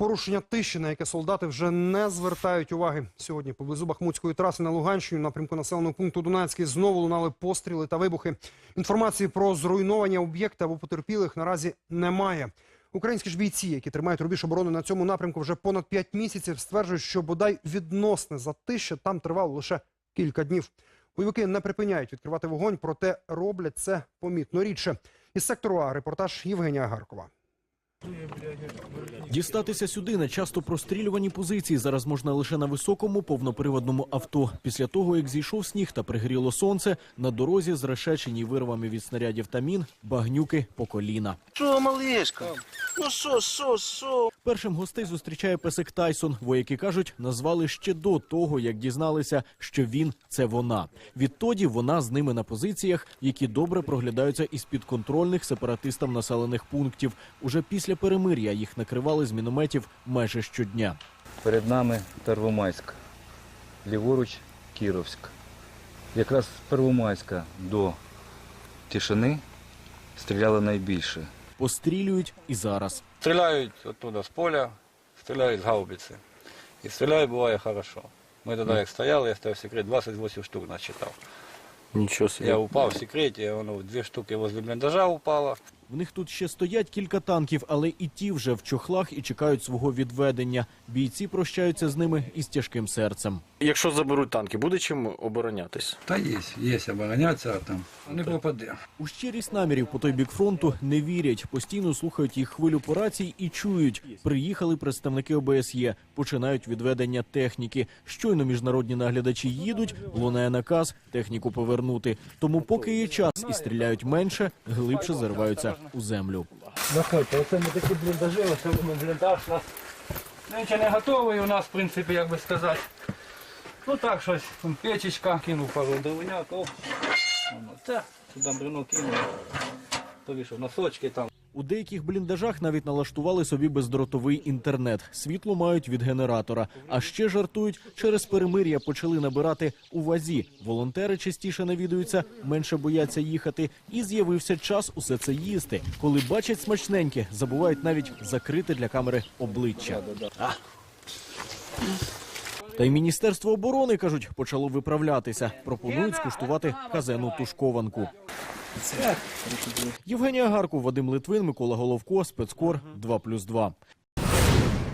порушення тиші, на яке солдати вже не звертають уваги. Сьогодні поблизу Бахмутської траси на Луганщині, напрямку населеного пункту Дунацький, знову лунали постріли та вибухи. Інформації про зруйнування об'єкта або потерпілих наразі немає. Українські ж бійці, які тримають рубіж оборони на цьому напрямку вже понад 5 місяців, стверджують, що бодай відносне затища там тривало лише кілька днів. Бойовики не припиняють відкривати вогонь, проте роблять це помітно рідше. Із сектору А репортаж Євгенія Гаркова. Дістатися сюди на часто прострілювані позиції зараз можна лише на високому повноприводному авто. Після того, як зійшов сніг та пригріло сонце, на дорозі зрешечені вирвами від снарядів та мін, багнюки по коліна. Що, малишка? Ну що, що, що? Першим гостей зустрічає песик Тайсон. Вояки кажуть, назвали ще до того, як дізналися, що він це вона. Відтоді вона з ними на позиціях, які добре проглядаються із підконтрольних сепаратистам населених пунктів. Уже після перемир'я їх накривали з мінометів майже щодня. Перед нами Первомайськ, ліворуч Кіровськ. Якраз з Первомайська до Тишини стріляли найбільше Пострілюють і зараз. Стреляют оттуда с поля, стреляют с гаубицы. И стреляют бывает хорошо. Мы тогда як стояли, я стоял в секрет, 28 штук насчитал. Нічого Я упал в секрете, воно две штуки возле блиндажа упало. В них тут ще стоять кілька танків, але і ті вже в чохлах і чекають свого відведення. Бійці прощаються з ними із тяжким серцем. Якщо заберуть танки, буде чим оборонятись? Та є, є обороняться там. Не пропаде. У щирість намірів по той бік фронту не вірять. Постійно слухають їх хвилю по рації і чують. Приїхали представники ОБСЄ, починають відведення техніки. Щойно міжнародні наглядачі їдуть, лунає наказ техніку повернути. Тому, поки є час і стріляють менше, глибше зариваються у землю. Заходьте, оце ми такі бліндажі, оце ми бліндаж у нас. Нічого не готовий у нас, в принципі, як би сказати. Ну так щось, печечка, кинув пару дивиня, оп. Воно Це, сюди бревно кинув. Повішав носочки там. У деяких бліндажах навіть налаштували собі бездротовий інтернет. Світло мають від генератора. А ще жартують, через перемир'я почали набирати у вазі. Волонтери частіше навідуються, менше бояться їхати. І з'явився час усе це їсти. Коли бачать смачненьке, забувають навіть закрити для камери обличчя. Та й міністерство оборони кажуть, почало виправлятися. Пропонують скуштувати казену тушкованку. Євгенія Гарку, Вадим Литвин, Микола Головко, спецкор 2+,2.